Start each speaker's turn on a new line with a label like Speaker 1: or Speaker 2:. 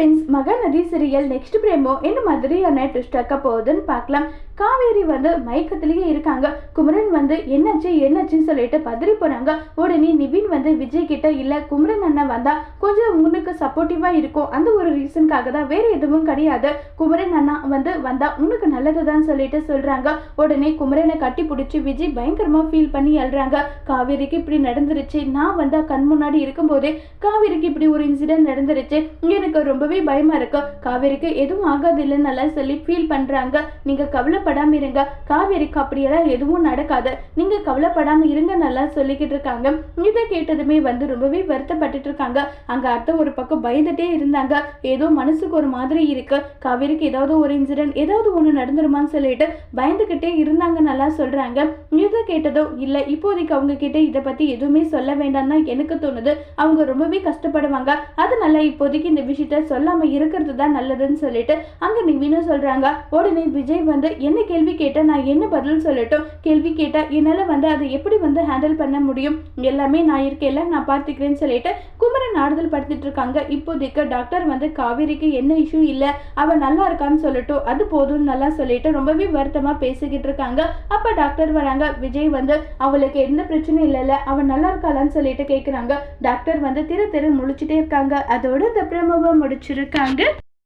Speaker 1: Friends Mahanadi serial next promo என்ன மாதிரியான twist ஆக்க போகுதுன்னு பார்க்கலாம். காவேரி வந்து மயக்கத்திலேயே இருக்காங்க. குமரன் வந்து என்னாச்சு என்னாச்சுன்னு சொல்லிட்டு பதறி போறாங்க. உடனே நிவின் வந்து விஜய் கிட்ட இல்ல குமரன் அண்ணன் வந்தா கொஞ்சம் உனக்கு சப்போர்ட்டிவா இருக்கும். அந்த ஒரு ரீசனுக்காக தான் வேற எதுவும் கிடையாது. குமரன் அண்ணா வந்து வந்தா உனக்கு நல்லதுதான் சொல்லிட்டு சொல்றாங்க. உடனே குமரனை கட்டி பிடிச்சி விஜய் பயங்கரமா ஃபீல் பண்ணி எழுறாங்க காவேரிக்கு இப்படி நடந்துருச்சு. நான் வந்து கண் முன்னாடி இருக்கும்போதே காவேரிக்கு இப்படி ஒரு இன்சிடென்ட் நடந்துருச்சு. எனக்கு ரொம்ப ரொம்பவே பயமா இருக்கு. காவேரிக்கு எதுவும் ஆகாது இல்லைன்னு சொல்லி ஃபீல் பண்றாங்க. நீங்க கவலைப்படாம இருங்க. காவேரிக்கு அப்படியெல்லாம் எதுவும் நடக்காது. நீங்க கவலைப்படாம இருங்க நல்லா சொல்லிக்கிட்டு இருக்காங்க. இதை கேட்டதுமே வந்து ரொம்பவே வருத்தப்பட்டுட்டு இருக்காங்க. அங்க அத்தை ஒரு பக்கம் பயந்துட்டே இருந்தாங்க. ஏதோ மனசுக்கு ஒரு மாதிரி இருக்கு. காவேரிக்கு ஏதாவது ஒரு இன்சிடென்ட் ஏதாவது ஒண்ணு நடந்துருமான்னு சொல்லிட்டு பயந்துகிட்டே இருந்தாங்க நல்லா சொல்றாங்க. இதை கேட்டதும் இல்ல இப்போதைக்கு அவங்க கிட்ட இதை பத்தி எதுவுமே சொல்ல வேண்டாம் தான் எனக்கு தோணுது. அவங்க ரொம்பவே கஷ்டப்படுவாங்க. அதனால இப்போதைக்கு இந்த விஷயத்த சொல்ல சொல்லாமல் இருக்கிறது தான் நல்லதுன்னு சொல்லிட்டு அங்கே நிவினும் சொல்றாங்க உடனே விஜய் வந்து என்ன கேள்வி கேட்டால் நான் என்ன பதில் சொல்லட்டும்? கேள்வி கேட்டால் என்னால வந்து அதை எப்படி வந்து ஹேண்டில் பண்ண முடியும்? எல்லாமே நான் இருக்கேன்ல நான் பார்த்துக்கிறேன்னு சொல்லிட்டு குமரன் ஆறுதல் படுத்திட்டு இருக்காங்க. இப்போதைக்கு டாக்டர் வந்து காவேரிக்கு என்ன இஷ்யூ இல்ல அவ நல்லா இருக்கான்னு சொல்லட்டும் அது போதும் நல்லா சொல்லிட்டு ரொம்பவே வருத்தமா பேசிக்கிட்டு இருக்காங்க. அப்ப டாக்டர் வராங்க விஜய் வந்து அவளுக்கு எந்த பிரச்சனையும் இல்லைல்ல அவ நல்லா இருக்காளான்னு சொல்லிட்டு கேட்குறாங்க டாக்டர் வந்து திரு திரு முழிச்சிட்டே இருக்காங்க. அதோட இந்த பிரமவை முடிச்சிருக்காங்க